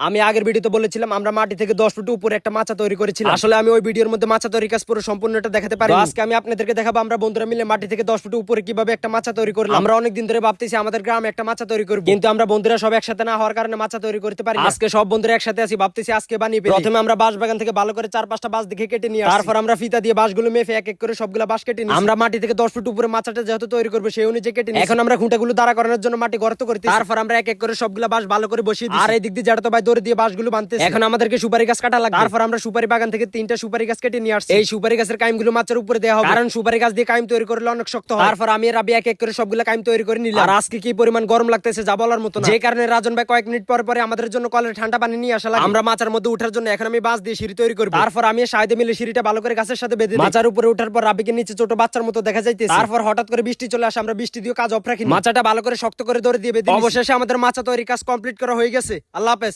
আমি আগের ভিডিওতে বলেছিলাম আমরা মাটি থেকে দশ ফুট উপরে একটা মাচা তৈরি করেছিলাম। আসলে আমি ওই ভিডিওর মধ্যে মাচা তৈরি কাজ পুরো সম্পূর্ণটা দেখাতে পারি আজকে আমি আপনাদেরকে দেখাবো আমরা বন্ধুরা মিলে মাটি থেকে দশ ফুট উপরে কীভাবে একটা মাচা তৈরি করলাম। আমরা অনেকদিন ধরে ভাবতেছি আমাদের গ্রামে একটা মাচা তৈরি করব। কিন্তু আমরা বন্ধুরা সব একসাথে না হওয়ার কারণে মাচা তৈরি করতে পারি আজকে সব বন্ধুরা একসাথে আছি ভাবতেছি আজকে বানিয়ে প্রথমে আমরা বাঁশ বাগান থেকে ভালো করে চার পাঁচটা বাঁশ দেখে কেটে নিয়ে তারপর আমরা ফিতা দিয়ে বাঁশগুলো মেফে এক এক করে সবগুলো বাঁশ কেটে নিই আমরা মাটি থেকে দশ ফুট উপরে মাচাটা যেহেতু তৈরি করব সেই অনুযায়ী কেটে নিই এখন আমরা খুঁটাগুলো দাঁড়া করানোর জন্য মাটি গর্ত করতে তারপর আমরা এক এক করে সবগুলো বাঁশ ভালো করে বসিয়ে দিই আর এই দিক দিয়ে যেটা তো ভাই দড়ি দিয়ে বাঁশগুলো বানতে এখন আমাদেরকে সুপারি গাছ কাটা লাগবে। তারপর আমরা সুপারি বাগান থেকে তিনটা সুপারি গাছ কেটে নিয়ে আসছি। এই সুপারি গাছের কাইমগুলো মাছের উপরে দেওয়া হবে। কারণ সুপারি গাছ দিয়ে কাইম তৈরি করলে অনেক শক্ত হয়। তারপর আমি রাবি এক এক করে সবগুলো কাইম তৈরি করে নিলাম। আর আজকে কি পরিমাণ গরম লাগতেছে যা বলার মতো না। যে কারণে রাজন ভাই কয়েক মিনিট পর পরে আমাদের জন্য কলের ঠান্ডা পানি নিয়ে আসা লাগে। আমরা মাচার মধ্যে উঠার জন্য এখন আমি বাঁশ দিয়ে সিঁড়ি তৈরি করব। তারপর আমি সাইডে মিলে সিঁড়িটা ভালো করে গাছের সাথে বেঁধে দিই। মাচার উপরে উঠার পর রাবিকে নিচে ছোট বাচ্চার মতো দেখা যাইতেছে। তারপর হঠাৎ করে বৃষ্টি চলে আসে আমরা বৃষ্টি দিয়ে কাজ অফ রাখি মাচাটা ভালো করে শক্ত করে ধরে দিয়ে বেঁধে। অবশেষে আমাদের মাচা তৈরি কাজ কমপ্লিট করা হয়ে গেছে। আল্লাহ হাফেজ।